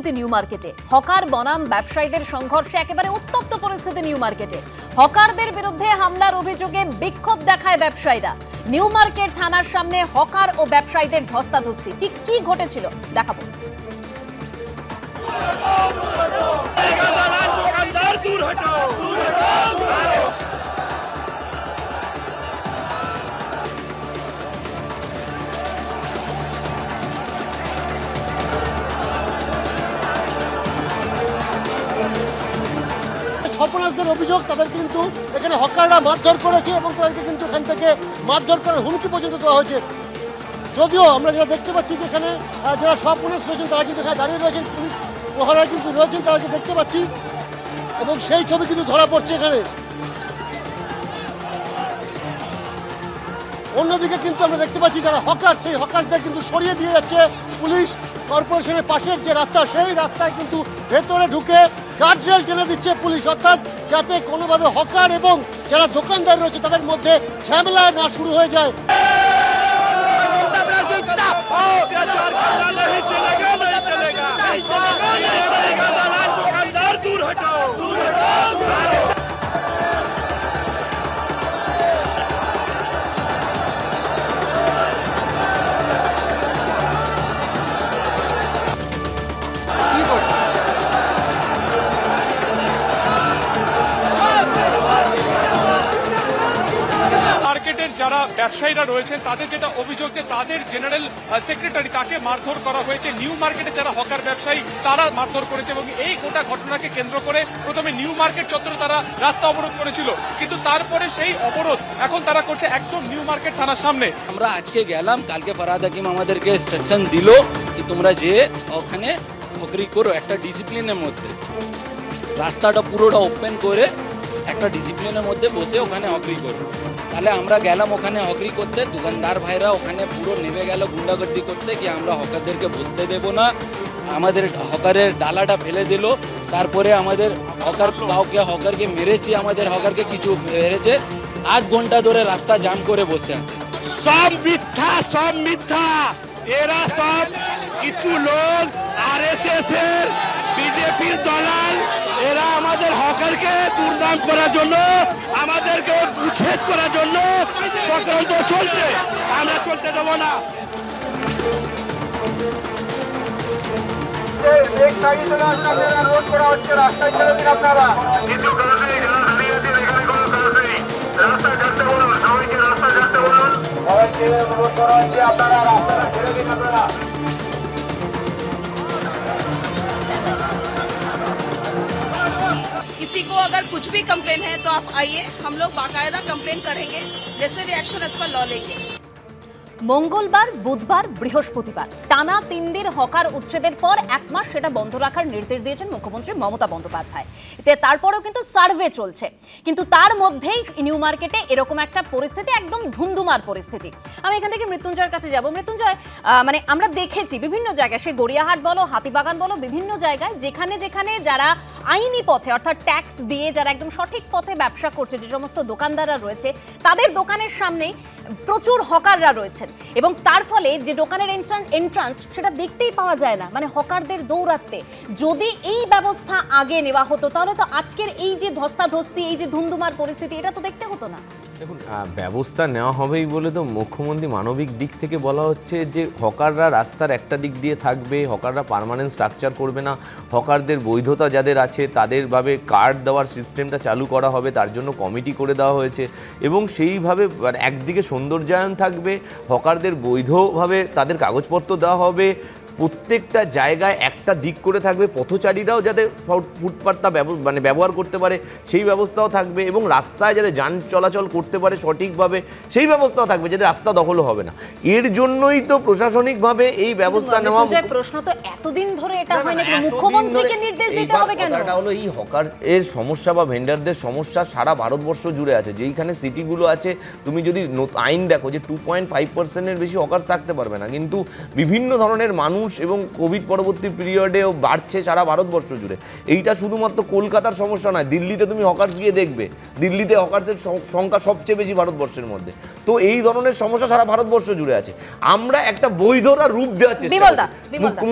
পরিস্থিতি নিউ মার্কেটে। হকার, বনাম, ব্যবসায়ীদের সংঘর্ষে একেবারে উত্তপ্ত পরিস্থিতি নিউ মার্কেটে। হকারদের বিরুদ্ধে হামলার অভিযোগে বিক্ষোভ দেখায় ব্যবসায়ীরা। নিউ মার্কেট থানার সামনে হকার ও ব্যবসায়ীদের ধস্তাধস্তি। ঠিক কি ঘটেছিল, দেখাবো। দূর দূর অ্যাম্বুলেন্সের অভিযোগ, তাদের কিন্তু এখানে হকাররা মারধর করেছে এবং তাদেরকে কিন্তু এখান থেকে মারধর করার হুমকি পর্যন্ত দেওয়া হয়েছে। যদিও আমরা যেটা দেখতে পাচ্ছি যে এখানে যারা সব পুলিশ রয়েছেন, তারা কিন্তু এখানে দাঁড়িয়ে রয়েছেন। পুলিশ প্রহরা কিন্তু রয়েছেন তারা দেখতে পাচ্ছি এবং সেই ছবি কিন্তু ধরা পড়ছে এখানে। অন্যদিকে কিন্তু আমরা দেখতে পাচ্ছি যারা হকার, সেই হকারদের কিন্তু সরিয়ে দিয়ে যাচ্ছে পুলিশ। কর্পোরেশনের পাশের যে রাস্তা সেই রাস্তায় কিন্তু ভেতরে ঢুকে গার্ডরেল টেনে দিচ্ছে পুলিশ অর্থাৎ যাতে কোনোভাবে হকার এবং যারা দোকানদার রয়েছে তাদের মধ্যে ঝামেলা না শুরু হয়ে যায় अत्याचार करना মার্কেটের যারা ব্যবসায়ীরা রয়েছেন, তাদের যেটা অভিযোগ যে তাদের জেনারেল সেক্রেটারি তাকে মারধর করা হয়েছে। নিউ মার্কেটে যারা হকার ব্যবসায়ী, তারা মারধর করেছে এবং এই গোটা ঘটনাকে কেন্দ্র করে প্রথমে নিউ মার্কেট চত্বরে তারা রাস্তা অবরোধ করেছিল। কিন্তু তারপরে সেই অবরোধ এখন তারা করছে একদম নিউ মার্কেট থানার সামনে। আমরা আজকে গেলাম, কালকে ফরহাদ হাকিম আমাদেরকে ইনস্ট্রাকশন দিল কি তোমরা যে ওখানে নকরি করো একটা ডিসিপ্লিনের মধ্যে। রাস্তাটা পুরোটা ওপেন করে একটা ডিসিপ্লিনের মধ্যে বসে ওখানে হকরি করো। তাহলে আমরা গেলাম ওখানে হকরি করতে, দোকানদার ভাইরা ওখানে পুরো নেমে গেল গুন্ডাগর্দি করতে কি আমরা হকারদেরকে বসতে দেব না? আমাদের হকারের ডালাটা ফেলে দিল, তারপরে আমাদের হকার কাউকে, হকারকে মেরেছে, আমাদের হকারকে কিছু মেরেছে, আধ ঘণ্টা ধরে রাস্তা জাম করে বসে আছে। সব মিথ্যা সব মিথ্যা। এরা সব কিছু লোক আর এস এস এর বিজেপির দলাল। এরা আমাদের হকারকে দুর্নাম করার জন্য, আমাদেরকে উচ্ছেদ করার জন্য চক্রান্ত চলছে। আমরা চলতে দেবো না। রাস্তা রাস্তা করা হচ্ছে, আপনারা রাস্তাটা ছেড়ে দিন আপনারা। किसी को अगर कुछ भी कंप्लेन है तो आप आइए, हम लोग बाकायदा कंप्लेन करेंगे, जैसे रिएक्शन एक्शन इस पर लॉ लेंगे। মঙ্গলবার, বুধবার, বৃহস্পতিবার। টানা তিন দিন হকার উচ্ছেদের পর এক মাস সেটা বন্ধ রাখার নির্দেশ দিয়েছেন মুখ্যমন্ত্রী মমতা বন্দ্যোপাধ্যায়। এতে তারপরেও কিন্তু সার্ভে চলছে। কিন্তু তার মধ্যেই নিউ মার্কেটে এরকম একটা পরিস্থিতি, একদম ধুন্ধুমার পরিস্থিতি। আমি এখান থেকে মৃত্যুঞ্জয়ের কাছে যাব। মৃত্যুঞ্জয় মানে আমরা দেখেছি বিভিন্ন জায়গায়, সে গড়িয়াহাট বলো, হাতিবাগান বলো, বিভিন্ন জায়গায় যেখানে যেখানে যারা আইনি পথে, অর্থাৎ ট্যাক্স দিয়ে যারা একদম সঠিক পথে ব্যবসা করছে, যে সমস্ত দোকানদাররা রয়েছে, তাদের দোকানের সামনে প্রচুর হকাররা রয়েছেন। এবং তার ফলে যে দোকানের এন্ট্রান্স সেটা দেখতেই পাওয়া যায় না। মানে হকারদের দৌড়াতে যদি এই ব্যবস্থা আগে নেওয়া হতো, তাহলে তো আজকের এই যে ধস্তাধস্তি, এই যে ধুমধুমার পরিস্থিতি, এটা তো দেখতে হতো না। দেখুন ব্যবস্থা নেওয়া হবেই বলে তো মুখ্যমন্ত্রী মানবিক দিক থেকে বলা হচ্ছে যে হকাররা রাস্তার একটা দিক দিয়ে থাকবে, হকাররা পার্মানেন্ট স্ট্রাকচার করবে না, হকারদের বৈধতা যাদের আছে তাদেরভাবে কার্ড দেওয়ার সিস্টেমটা চালু করা হবে, তার জন্য কমিটি করে দেওয়া হয়েছে এবং সেইভাবে মানে একদিকে সৌন্দর্যায়ন থাকবে, হকারদের বৈধভাবে তাদের কাগজপত্র দেওয়া হবে প্রত্যেকটা জায়গায় একটা দিক করে থাকবে পথচারীরাও যাতে ফুটপাথটা ব্যব- মানে ব্যবহার করতে পারে সেই ব্যবস্থাও থাকবে এবং রাস্তায় যাতে যান চলাচল করতে পারে সঠিকভাবে সেই ব্যবস্থাও থাকবে যাতে রাস্তা দখলও হবে না। এর জন্যই তো প্রশাসনিকভাবে এই ব্যবস্থা নেওয়া প্রশ্ন তো এতদিন ধরে এটা না, না, হয় না মুখ্যমন্ত্রীকে নির্দেশ দিতে হবে কেন? কথাটা হলো এই হকার এর সমস্যা বা ভেন্ডারদের সমস্যা সারা ভারতবর্ষ জুড়ে আছে। যেইখানে সিটিগুলো আছে তুমি যদি আইন দেখো যে টু পয়েন্ট ফাইভ পার্সেন্টের বেশি হকার্স থাকতে পারবে না। কিন্তু বিভিন্ন ধরনের মানুষ মানুষ এবং কোভিড পরবর্তী পিরিয়ডেও বাড়ছে সারা ভারতবর্ষ জুড়ে। এইটা শুধুমাত্র কলকাতার সমস্যা নয় দিল্লিতে তুমি হকার্স গিয়ে দেখবে। দিল্লিতে হকার্সের সংখ্যা সবচেয়ে বেশি ভারতবর্ষের মধ্যে। তো এই ধরনের সমস্যা সারা ভারতবর্ষ জুড়ে আছে। আমরা একটা বৈধতা রূপ দেওয়ার চেষ্টা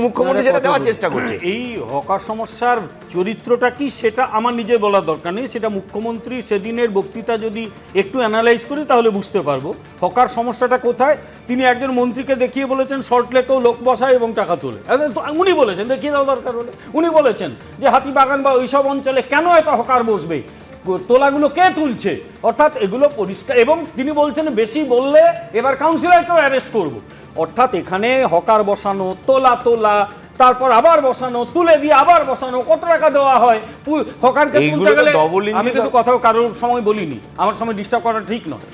মুখ্যমন্ত্রী সেটা দেওয়ার চেষ্টা করছে। এই হকার সমস্যার চরিত্রটা কি সেটা আমার নিজে বলার দরকার নেই। সেটা মুখ্যমন্ত্রী সেদিনের বক্তৃতা যদি একটু অ্যানালাইজ করি তাহলে বুঝতে পারব। হকার সমস্যাটা কোথায়? তিনি একজন মন্ত্রীকে দেখিয়ে বলেছেন সল্টলেকেও লোক বসায় এবং টাকা তোলে। উনি বলেছেন দেখিয়ে দেওয়া দরকার হলে উনি বলেছেন যে হাতিবাগান বা ওইসব অঞ্চলে কেন এত হকার বসবে? তোলাগুলো কে তুলছে? অর্থাৎ এগুলো পরিষ্কার, এবং তিনি বলছেন বেশি বললে এবার কাউন্সিলারকেও অ্যারেস্ট করব। অর্থাৎ এখানে হকার বসানো, তোলা তোলা তারপর আবার বসানো তুলে দিয়ে আবার বসানো কত টাকা দেওয়া হয়? হকারকে তুলতে গেলে আমি কিন্তু কথাও কারোর সময় বলিনি। আমার সময় ডিস্টার্ব করা ঠিক নয়।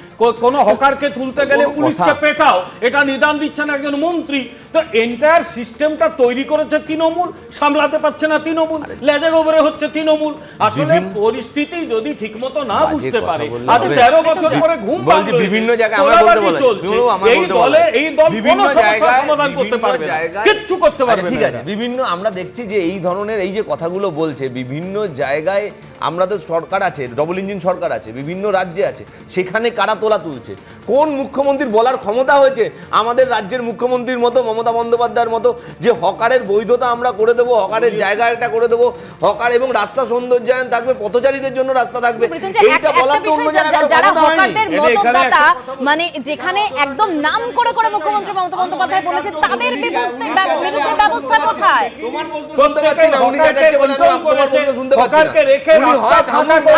কোনো হকারকে তুলতে গেলে পুলিশকে পেটাও এটা নিদান দিচ্ছেন একজন মন্ত্রী। তো এন্টায়ার সিস্টেমটা তৈরি করেছে তৃণমূল সামলাতে পারছে না তৃণমূল লেজে গোবরে হচ্ছে তৃণমূল। আসলে পরিস্থিতি যদি ঠিকমতো না বুঝতে পারে আজ তেরো বছর পরে ঘুম বিভিন্ন জায়গায় চলছে। এই দলে এই দল বিভিন্ন কোনো সমস্যার জায়গায়- সমাধান করতে পারবে কিচ্ছু করতে আচ্ছা, পারবে ঠিক আছে। বিভিন্ন আমরা দেখছি যে এই ধরনের এই যে কথাগুলো বলছে বিভিন্ন জায়গায় আমরা তো সরকার আছে ডবল ইঞ্জিন সরকার আছে বিভিন্ন রাজ্যে আছে সেখানে কারা তোলা তুলছে? কোন মুখ্যমন্ত্রীর বলার ক্ষমতা হয়েছে? আমাদের রাজ্যের মুখ্যমন্ত্রীর মতো মমতা বন্দ্যোপাধ্যায়ের মতো যে হকারের বৈধতা আমরা করে দেবো হকারের জায়গা একটা করে দেবো হকার এবং রাস্তা সৌন্দর্যায়ন থাকবে পথচারীদের জন্য রাস্তা থাকবে। এইটা বলার তো অন্য যারা হকারদের মদতদাতা মানে যেখানে একদম নাম করে করে মুখ্যমন্ত্রী মমতা বন্দ্যোপাধ্যায় বলেছে তাদের বিরুদ্ধে ব্যবস্থা কোথায়?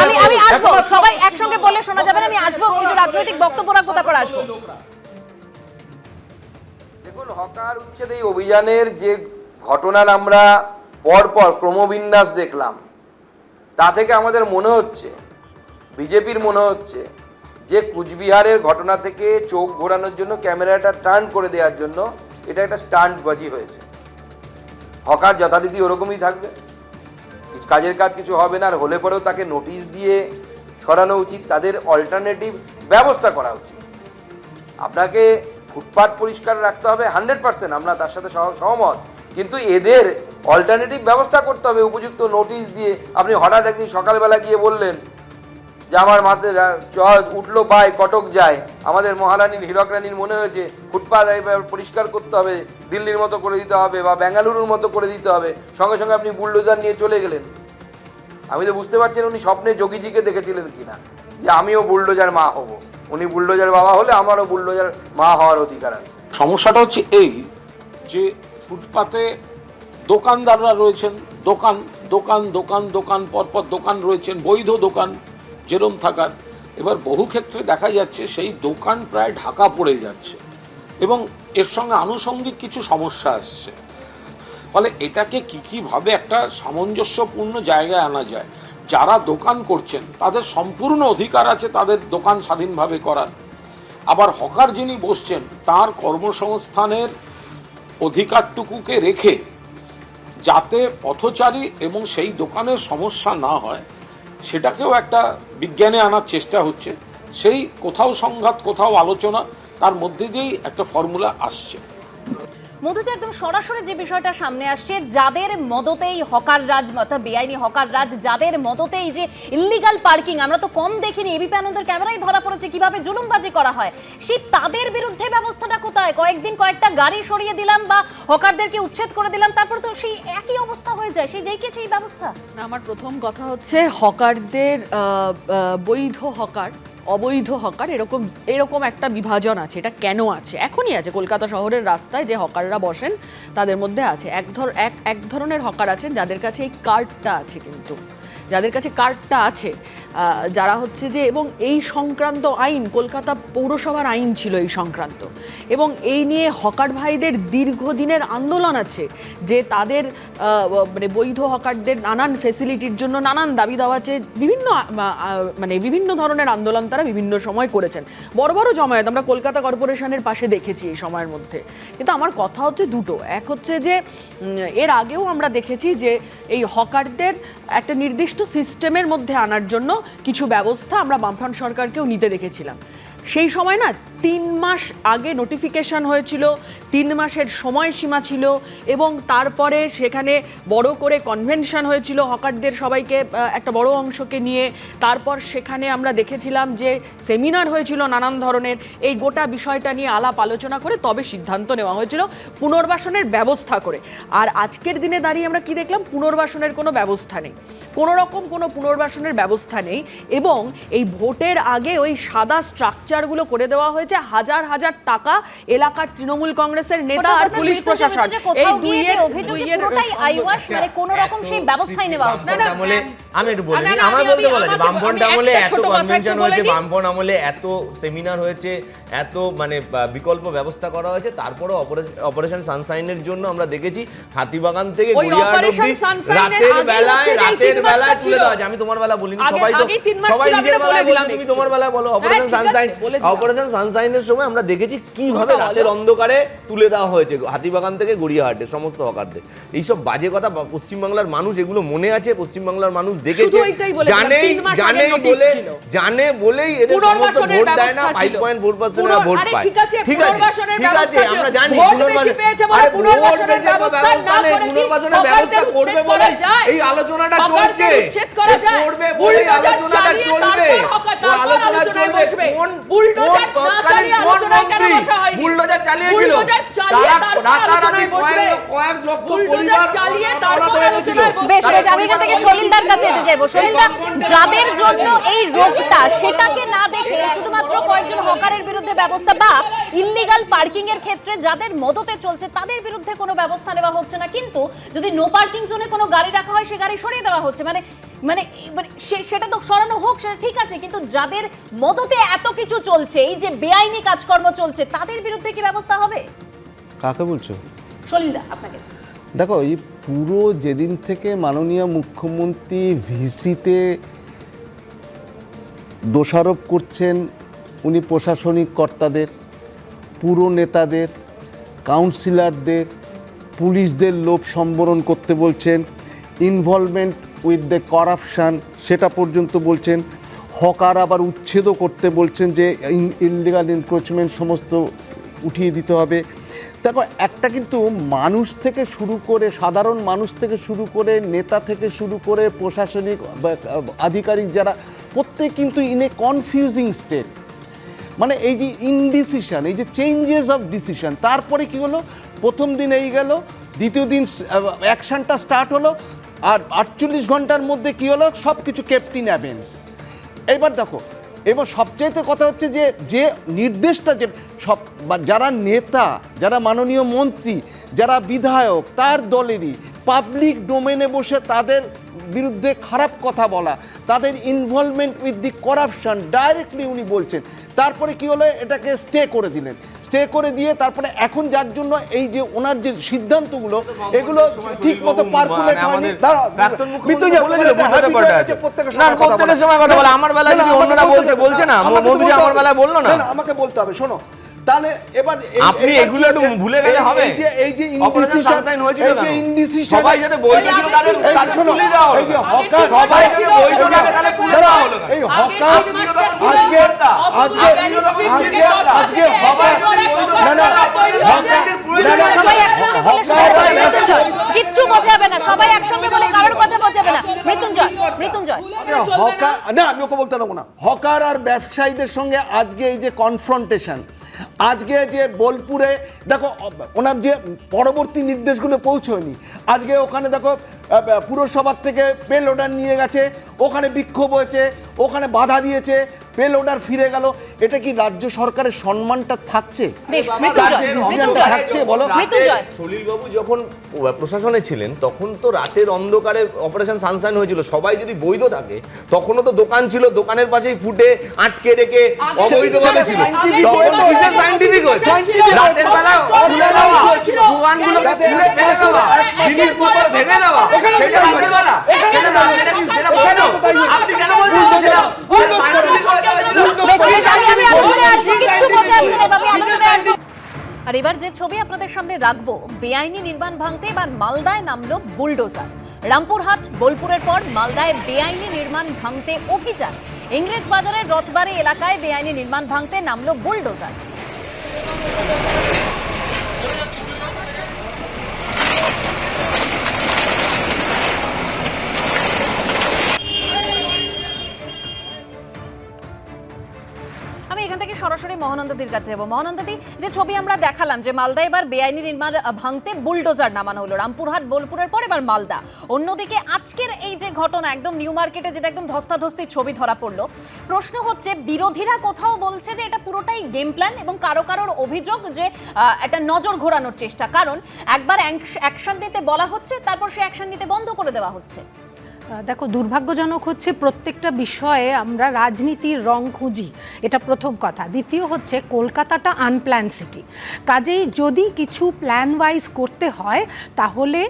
আমি আমি আসব। সবাই একসঙ্গে শোনা যাবে আমি আসব। কিছু রাজনৈতিক বক্তব্য রাখব তারপর আসব। দেখুন হকার উচ্ছেদ এই অভিযানের যে ঘটনার আমরা পরপর ক্রমবিন্যাস দেখলাম তা থেকে আমাদের মনে হচ্ছে বিজেপির মনে হচ্ছে যে কুচবিহারের ঘটনা থেকে চোখ ঘোরানোর জন্য ক্যামেরাটা টার্ন করে দেওয়ার জন্য এটা একটা স্টান্টবাজি হয়েছে। হকার যথারীতি ওরকমই থাকবে। কাজের কাজ কিছু হবে না, আর হলে পরেও তাকে নোটিশ দিয়ে সরানো উচিত, তাদের অল্টারনেটিভ ব্যবস্থা করা উচিত। আপনাকে ফুটপাত পরিষ্কার রাখতে হবে হান্ড্রেড পার্সেন্ট আমরা তার সাথে সহমত। কিন্তু এদের অল্টারনেটিভ ব্যবস্থা করতে হবে, উপযুক্ত নোটিশ দিয়ে। আপনি হঠাৎ একদিন সকালবেলা গিয়ে বললেন যে আমার মাথায় উঠল পায়, কটক যায়। আমাদের মহারানীর, হীরক রানীর মনে হয়েছে এবার পরিষ্কার করতে হবে, দিল্লির মতো করে দিতে হবে বা বেঙ্গালুরুর মতো করে দিতে হবে। সঙ্গে সঙ্গে আপনি বুলডোজার নিয়ে চলে গেলেন। আমি তো বুঝতে পারছি উনি স্বপ্নে যোগীজিকে দেখেছিলেন কিনা, যে আমিও বুলডোজার মা হব। উনি বুলডোজার বাবা হলে আমারও বুলডোজার মা হওয়ার অধিকার আছে। সমস্যাটা হচ্ছে এই যে ফুটপাতে দোকানদাররা রয়েছেন, দোকান দোকান দোকান দোকান, পরপর দোকান রয়েছেন, বৈধ দোকান। যেরম থাকার। এবার বহু ক্ষেত্রে দেখা যাচ্ছে সেই দোকান প্রায় ঢাকা পড়ে যাচ্ছে এবং এর সঙ্গে আনুষঙ্গিক কিছু সমস্যা আসছে। ফলে এটাকে কি কীভাবে একটা সামঞ্জস্যপূর্ণ জায়গায় আনা যায়, যারা দোকান করছেন, তাদের সম্পূর্ণ অধিকার আছে তাদের দোকান স্বাধীনভাবে করার। আবার হকার যিনি বসছেন, তার কর্মসংস্থানের অধিকারটুকুকে রেখে যাতে পথচারী এবং সেই দোকানের সমস্যা না হয় সেটাকেও একটা বিজ্ঞানে আনার চেষ্টা হচ্ছে। সেই কোথাও সংঘাত, কোথাও আলোচনা, তার মধ্যে দিয়েই একটা ফর্মুলা আসছে। মধুজা একদম সরাসরি যে বিষয়টা সামনে আসছে, যাদের মদতেই হকার রাজ, অর্থাৎ বেআইনি হকার রাজ, যাদের মদতেই যে ইল্লিগাল পার্কিং আমরা তো কম দেখিনি এবিপি আনন্দের ক্যামেরায় ধরা পড়েছে কীভাবে জুলুমবাজি করা হয়। সেই তাদের বিরুদ্ধে ব্যবস্থাটা কোথায়? কয়েকদিন কয়েকটা গাড়ি সরিয়ে দিলাম বা হকারদেরকে উচ্ছেদ করে দিলাম, তারপর তো সেই একই অবস্থা হয়ে যায়। সেই যেই কে সেই ব্যবস্থা? আমার প্রথম কথা হচ্ছে, হকারদের বৈধ হকার অবৈধ হকার, এরকম এরকম একটা বিভাজন আছে, এটা কেন আছে? এখনই আছে, কলকাতা শহরের রাস্তায় যে হকাররা বসেন, তাদের মধ্যে আছে। এক ধর, এক এক ধরনের হকার আছেন যাদের কাছে এই কার্ডটা আছে কিন্তু। যাদের কাছে কার্ডটা আছে যারা হচ্ছে যে এবং এই সংক্রান্ত আইন, কলকাতা পৌরসভার আইন ছিল এই সংক্রান্ত। এবং এই নিয়ে হকার ভাইদের দীর্ঘদিনের আন্দোলন আছে যে তাদের মানে বৈধ হকারদের নানান ফেসিলিটির জন্য নানান দাবি দাওয়া আছে, বিভিন্ন মানে বিভিন্ন ধরনের আন্দোলন তারা বিভিন্ন সময় করেছেন। বড় বড় জমায়েত, আমরা কলকাতা কর্পোরেশনের পাশে দেখেছি এই সময়ের মধ্যে। কিন্তু আমার কথা হচ্ছে দুটো। এক হচ্ছে যে এর আগেও আমরা দেখেছি যে এই হকারদের একটা নির্দিষ্ট সিস্টেমের মধ্যে আনার জন্য কিছু ব্যবস্থা আমরা বামফ্রন্ট সরকারকেও নিতে দেখেছিলাম। সেই সময় না তিন মাস আগে নোটিফিকেশন হয়েছিল, তিন মাসের সময়সীমা ছিল এবং তারপরে সেখানে বড় করে কনভেনশন হয়েছিল হকারদের সবাইকে একটা বড় অংশকে নিয়ে। তারপর সেখানে আমরা দেখেছিলাম যে সেমিনার হয়েছিল নানান ধরনের। এই গোটা বিষয়টা নিয়ে আলাপ আলোচনা করে তবে সিদ্ধান্ত নেওয়া হয়েছিল পুনর্বাসনের ব্যবস্থা করে। আর আজকের দিনে দাঁড়িয়ে আমরা কি দেখলাম? পুনর্বাসনের কোনো ব্যবস্থা নেই। কোনো রকম কোনো পুনর্বাসনের ব্যবস্থা নেই এবং এই ভোটের আগে ওই সাদা স্ট্রাকচারগুলো করে দেওয়া হয়েছে হাজার হাজার টাকা এলাকার তৃণমূল কংগ্রেসের নেতা আর পুলিশ প্রশাসন যে দুইয়ের- অভিযোগ যে পুরোটাই আইওয়াস মানে কোনো রকম সেই ব্যবস্থাই নেওয়া হচ্ছে না আমলে আমি একটু বলি আমার বলতে বলা যে আমাকে- আমলে এত কনভেনশন হয়েছে দিই। আমলে এত সেমিনার হয়েছে এত মানে বিকল্প ব্যবস্থা করা হয়েছে তারপরে অপারেশন সানসাইনের জন্য আমরা দেখেছি হাতিবাগান থেকে গড়িয়াহাট অবধি রাতের বেলায় এই রাতের বেলায় তুলে। দেওয়া আমি তোমার বেলা বলিনি সবাই তো আগেই তিন মাস সবাই ছিল, আমি নিজের বেলায় বলে দিলাম তুমি তোমার বেলায় বলো হ্যাঁ, অপারেশন সানসাইন। অপারেশন সানসাইনের সময় আমরা দেখেছি কীভাবে রাতের অন্ধকারে তুলে দেওয়া হয়েছে হাতিবাগান থেকে গড়িয়াহাটে সমস্ত হকারদের। এইসব বাজে কথা পশ্চিমবাংলার মানুষ এগুলো মনে আছে? পশ্চিমবাংলার মানুষ দেখেছে? বলে জানে জানে বলে জানে বলেই এদের সমস্ত ভোট দেয় না five point four percent vote পায়। ঠিক আছে, ঠিক আছে। আমরা জানি বলে পুনর্বাসনের ব্যবস্থা ব্যবস্থা না নেই করে কি পুনর্বাসনের ব্যবস্থা করবে যায়? এই আলোচনাটা চলছে? করবে বুলডোজার আলোচনাটা চলবে। আলোচনা চলবে কোন বুলডোজার তৎকালীন চালিয়ে কোন আলোচনায় কেন মন্ত্রী বসা হয়নি? বুলডোজার চালিয়েছিল বুলডোজার চালিয়ে তারা তারপর রাতারাতি কয়েক কয়েক লক্ষ পরিবার চালিয়ে অনাথ তারপর গেছিল। আলোচনায় বসবে। বেশ বেশ আমি এখান থেকে সলিলদার কাছে যেতে চাইব সলিলদা যাদের জন্য এই রোগটা সেটাকে না দেখে শুধুমাত্র কয়েকজন হকারের বিরুদ্ধে ব্যবস্থা বা ইল্লিগাল পার্কিং এর ক্ষেত্রে যাদের মদতে চলছে তাদের বিরুদ্ধে কোনো ব্যবস্থা নেওয়া হচ্ছে না। কিন্তু যদি নো পার্কিং জোনে কোনো গাড়ি রাখা হয় সে গাড়ি সরিয়ে দেওয়া হচ্ছে। মানে মানে মানে সেটা তো সরানো হোক সেটা ঠিক আছে। কিন্তু যাদের মদতে এত কিছু চলছে এই যে বেআইনি কাজকর্ম চলছে তাদের বিরুদ্ধে কি ব্যবস্থা হবে? কাকে বলছো? সলিলদা আপনাকে। দেখো এই পুরো যেদিন থেকে মাননীয় মুখ্যমন্ত্রী ভিসিতে দোষারোপ করছেন উনি প্রশাসনিক কর্তাদের, পুরো নেতাদের, কাউন্সিলরদের, পুলিশদের লোভ সম্বরণ করতে বলছেন ইনভলভমেন্ট উইথ দ্য করাপশান সেটা পর্যন্ত বলছেন, হকার আবার উচ্ছেদও করতে বলছেন যে ইলিগাল এনক্রোচমেন্ট সমস্ত উঠিয়ে দিতে হবে। দেখো, একটা কিন্তু মানুষ থেকে শুরু করে, সাধারণ মানুষ থেকে শুরু করে, নেতা থেকে শুরু করে, প্রশাসনিক আধিকারিক যারা, প্রত্যেক কিন্তু ইন এ কনফিউজিং স্টেট মানে এই যে ইনডিসিশন এই যে চেঞ্জেস অফ ডিসিশন তারপরে কি হলো? প্রথম দিন এই গেল, দ্বিতীয় দিন অ্যাকশনটা স্টার্ট হলো, আর আটচল্লিশ ঘণ্টার মধ্যে কি হলো? সব কিছু ক্যাপ্টিন অ্যাভেন্স এবার দেখো, এবার সবচাইতে কথা হচ্ছে যে যে নির্দেশটা যে সব যারা নেতা, যারা মাননীয় মন্ত্রী, যারা বিধায়ক, তার দলেরই পাবলিক ডোমেনে বসে তাদের বিরুদ্ধে খারাপ কথা বলা, তাদের involvement with the corruption directly উনি বলছেন। তারপরে কি হলো এটাকে স্টে করে দিলেন স্টে করে দিয়ে তারপরে এখন যার জন্য এই যে ওনার যে সিদ্ধান্তগুলো এগুলো ঠিক মতো পারকুলেট হয়নি প্রত্যেকের সময় কথা বলা। আমার বেলায় অন্যরা বলছে, বলছে না। আমাকে তো আমার হবে। বলল না। আমাকে বলতে হবে শোনো তাহলে এবার আপনি এগুলো একটু ভুলে গেলে হবে? এই যে এই যে হয়েছিল কেন? সবাই যাতে বৈধ ছিল তাদের- এই তাদের শোনো, তুলে দেওয়া এই যে? হকার সবাই যাতে বৈধ থাকে তাহলে তুলে দেওয়া হলো এই হকার আজকে আজকে আজকে আজকে হকার না না হকার সবাই একসঙ্গে বলে কিচ্ছু বোঝাবে না সবাই একসঙ্গে বলে কারোর কথা বোঝাবে না মৃত্যুঞ্জয় মৃত্যুঞ্জয় হকার না আমি ওকে বলতে দেবো না হকার আর ব্যবসায়ীদের সঙ্গে আজকে এই যে কনফ্রন্টেশন আজকে যে বোলপুরে, দেখো, ওনার যে পরবর্তী নির্দেশগুলো পৌঁছয়নি, আজকে ওখানে দেখো পুরসভার থেকে পেল অর্ডার নিয়ে গেছে, ওখানে বিক্ষোভ হয়েছে, ওখানে বাধা দিয়েছে পেল অর্ডার ফিরে গেল এটা কি রাজ্য সরকারের সম্মানটা থাকছে? বলো। সলিলবাবু যখন প্রশাসনে ছিলেন তখন তো রাতের অন্ধকারে অপারেশন সানসাইন হয়েছিল। সবাই যদি বৈধ থাকে তখনও তো দোকান ছিল দোকানের পাশেই ফুটে আটকে রেখে অবৈধভাবে ছিল। scientific তখন হয়েছে। কিসের scientific হয়েছে? Scientific রাতের বেলা খুলে দেওয়া। দোকানগুলোকে খুলে ফেলে দেওয়া। জিনিসপত্র ভেঙে দেওয়া। সেটা রাতের বেলা। সেটা রাত- সেটা কি সেটা কেন আপনি কেন বলছেন? আর এবার যে ছবি আপনাদের সামনে রাখব বেআইনি নির্মাণ ভাঙতে এবার মালদায় নামলো বুলডোজার। রামপুরহাট বোলপুরের পর মালদায় বেআইনি নির্মাণ ভাঙতে অভিযান ইংরেজ বাজারের রথবাড়ি এলাকায় বেআইনি নির্মাণ ভাঙতে নামলো বুলডোজার। সরাসরি মহানন্দাদির কাছে যাব। মহানন্দাদি, যে ছবি আমরা দেখালাম, যে মালদা এবার বেআইনি নির্মাণ ভাঙতে বুলডোজার নামানো হলো। রামপুরহাট, বোলপুরের পর এবার মালদা। অন্যদিকে আজকের এই যে ঘটনা, একদম নিউ মার্কেটে যেটা একদম ধস্তাধস্তির ছবি ধরা পড়ল, প্রশ্ন হচ্ছে, বিরোধীরা কোথাও বলছে যে এটা পুরোটাই গেম প্ল্যান এবং কারও কারোর অভিযোগ যে একটা নজর ঘোরানোর চেষ্টা। কারণ একবার অ্যাকশন নিতে বলা হচ্ছে, তারপর সে অ্যাকশন নিতে বন্ধ করে দেওয়া হচ্ছে। দেখো, দুর্ভাগ্যজনক হচ্ছে প্রত্যেকটা বিষয়ে আমরা রাজনীতির রং খুঁজি। এটা প্রথম কথা। দ্বিতীয় হচ্ছে, কলকাতাটা আনপ্ল্যান সিটি কাজেই যদি কিছু প্ল্যান ওয়াইজ করতে হয়, তাহলে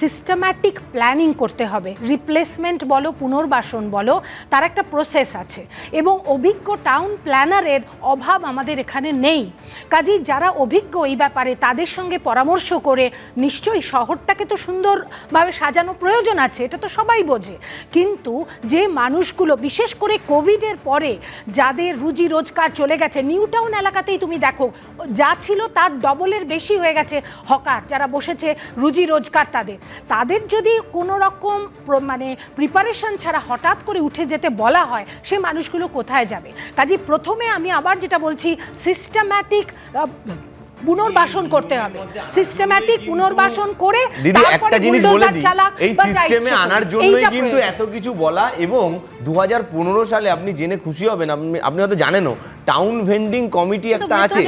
সিস্টেম্যাটিক প্ল্যানিং করতে হবে। রিপ্লেসমেন্ট বলো, পুনর্বাসন বলো, তার একটা প্রসেস আছে। এবং অভিজ্ঞ টাউন প্ল্যানারের অভাব আমাদের এখানে নেই। কাজেই যারা অভিজ্ঞ এই ব্যাপারে, তাদের সঙ্গে পরামর্শ করে নিশ্চয়ই শহরটাকে তো সুন্দরভাবে সাজানো প্রয়োজন আছে, এটা তো সবাই বোঝে। কিন্তু যে মানুষগুলো, বিশেষ করে কোভিডের পরে, যাদের রুজি রোজগার চলে গেছে নিউ টাউন এলাকাতেই তুমি দেখো, যা ছিল তার ডবলের বেশি হয়ে গেছে। হকার যারা বসেছে, রুজি রোজগার তাদের। তাদের যদি কোনো রকম মানে প্রিপারেশন ছাড়া হঠাৎ করে উঠে যেতে বলা হয় সে মানুষগুলো কোথায় যাবে? কাজে প্রথমে আমি আবার যেটা বলছি সিস্টেম্যাটিক পুনর্বাসন করতে হবে। সিস্টেম্যাটিক পুনর্বাসন করে একটা জিনিস বলে দিই এই সিস্টেমে আনার জন্যই কিন্তু এত কিছু বলা এবং দু হাজার পনেরো সালে আপনি জেনে খুশি হবেন আপনি আপনি হয়তো জানেনও টাউন ভেন্ডিং কমিটি একটা আছে।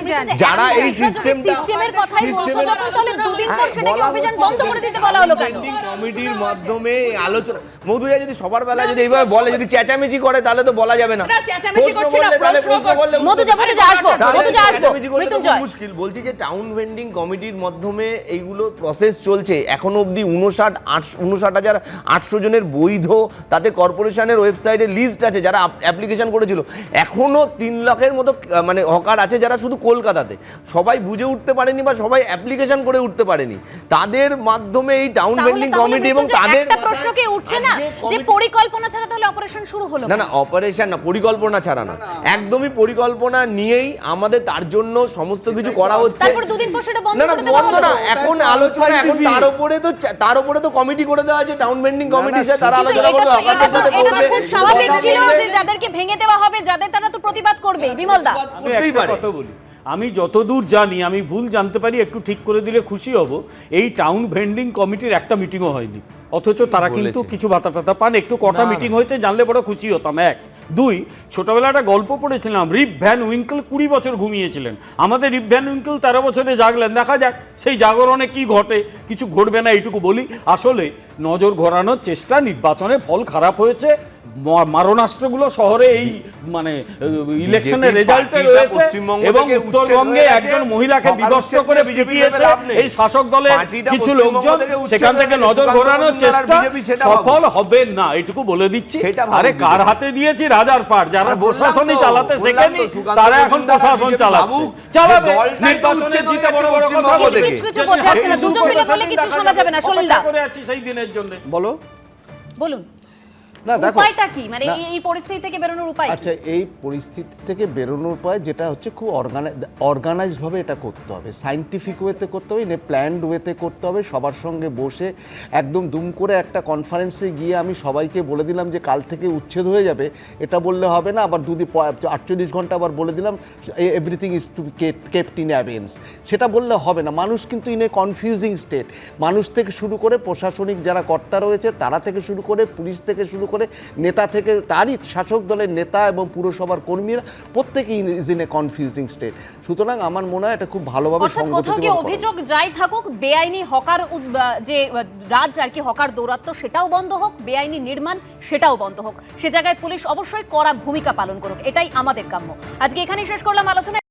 যারা এই সিস্টেম সিস্টেমের কথাই বলছো যখন তাহলে দুদিন পর সেটাকে অভিযান বন্ধ করে দিতে বলা হলো কেন? কমিটির মাধ্যমে আলোচনা মধুজা যদি সবার বেলা যদি এইভাবে বলে যদি চেঁচামেচি করে তাহলে তো বলা যাবে না। না, চেঁচামেচি না, প্রশ্ন করলে মধুজা, মধুজা আসব, মধুজা আসব। মৃত্যুঞ্জয়। মুশকিল। বলছি যে টাউন ভেন্ডিং কমিটির মাধ্যমে এইগুলো প্রসেস চলছে। এখনও অবধি উনষাট আটশো উনষাট হাজার আটশো জনের বৈধ তাতে কর্পোরেশনের ওয়েবসাইটে লিস্ট আছে যারা অ্যাপ্লিকেশন করেছিল। এখনও তিন লাখের মতো মানে হকার আছে যারা শুধু কলকাতাতে। সবাই বুঝে উঠতে পারেনি বা সবাই অ্যাপ্লিকেশন করে উঠতে পারেনি। তাদের মাধ্যমে এই টাউন ভেন্ডিং কমিটি এবং তাদের প্রশ্ন কি উঠছে না? যে পরিকল্পনা ছাড়া তাহলে অপারেশন শুরু হলো না না অপারেশন না পরিকল্পনা ছাড়া না। একদমই পরিকল্পনা নিয়েই আমাদের তার জন্য সমস্ত কিছু করা হচ্ছে। তারপর দুদিন পর সেটা বন্ধ করে দেওয়া হলো। না এখন আলোচনা এখন তার উপরে তো তার উপরে তো কমিটি করে দেওয়া আছে টাউন ভেন্ডিং কমিটি সে তারা আলোচনা করবে এটা তো- খুব স্বাভাবিক ছিল যে যাদেরকে ভেঙে দেওয়া হবে যাদের তারা তো প্রতিবাদ করবে করতেই পারে। কথা বলি। আমি যতদূর জানি আমি ভুল জানতে পারি একটু ঠিক করে দিলে খুশি হব। এই টাউন ভেন্ডিং কমিটির একটা মিটিংও হয়নি। অথচ তারা কিন্তু কিছু ভাতা টাতা পান। একটু কটা মিটিং হয়েছে জানলে বড় খুশি হতাম। এক। দুই ছোটবেলা একটা গল্প পড়েছিলাম। রিপ ভ্যান উইঙ্কেল কুড়ি বছর ঘুমিয়েছিলেন। আমাদের রিপ ভ্যান উইঙ্কেল তেরো বছরে জাগলেন। দেখা যাক সেই জাগরণে কি ঘটে কিছু ঘটবে না এইটুকু বলি। আসলে নজর ঘোরানোর চেষ্টা নির্বাচনে ফল খারাপ হয়েছে মারণাস্ত্রগুলো শহরে এই মানে ইলেকশনের রেজাল্টে রয়েছে এবং উত্তরবঙ্গে একজন মহিলাকে উচ্ছেদ করে পিটিয়েছে এই শাসক দলের কিছু লোকজন সেখান থেকে নজর ঘোরানোর চেষ্টা সফল হবে না এটুকু বলে দিচ্ছি আরে কার হাতে দিয়েছি রাজার পাট যারা প্রশাসনই চালাতে শেখেনি তারা এখন প্রশাসন চালাচ্ছে চালাবে নির্বাচনে জিতে বড় বড় কথা বলে কিছু কিছু বোঝা যাচ্ছে না দুজন মিলে বলে কিছু শোনা যাবে না সলিলদা করে আছি সেই দিনের জন্য। বলো। বলুন। না দেখো উপায়টা কি? মানে এই- পরিস্থিতি থেকে বেরোনোর উপায় আচ্ছা এই পরিস্থিতি থেকে বেরোনোর উপায় যেটা হচ্ছে খুব অর্গানাইজ এটা করতে হবে। সাইন্টিফিক ওয়েতে করতে হবে নে প্ল্যান্ড ওয়েতে করতে হবে। সবার সঙ্গে বসে একদম দুম করে একটা কনফারেন্সে গিয়ে আমি সবাইকে বলে দিলাম যে কাল থেকে উচ্ছেদ হয়ে যাবে। এটা বললে হবে না আবার দুদিন আটচল্লিশ ঘণ্টা আবার বলে দিলাম everything is to kept in abeyance সেটা বললে হবে না। মানুষ কিন্তু ইন এ কনফিউজিং স্টেট মানুষ থেকে শুরু করে প্রশাসনিক যারা কর্তা রয়েছে তারা থেকে শুরু করে পুলিশ থেকে শুরু করে নেতা থেকে তারই শাসক দলের নেতা এবং পুরসভার কর্মীরা প্রত্যেকেই is in a confusing state সুতরাং আমার মনে হয় এটা খুব ভালোভাবে কোথাও কি অভিযোগ যাই থাকুক বেআইনি হকার যে রাজ আর কি হকার দৌরাত্ম সেটাও বন্ধ হোক বেআইনি নির্মাণ সেটাও বন্ধ হোক। সে জায়গায় পুলিশ অবশ্যই কড়া ভূমিকা পালন করুক এটাই আমাদের কাম্য। আজকে এখানেই শেষ করলাম আলোচনা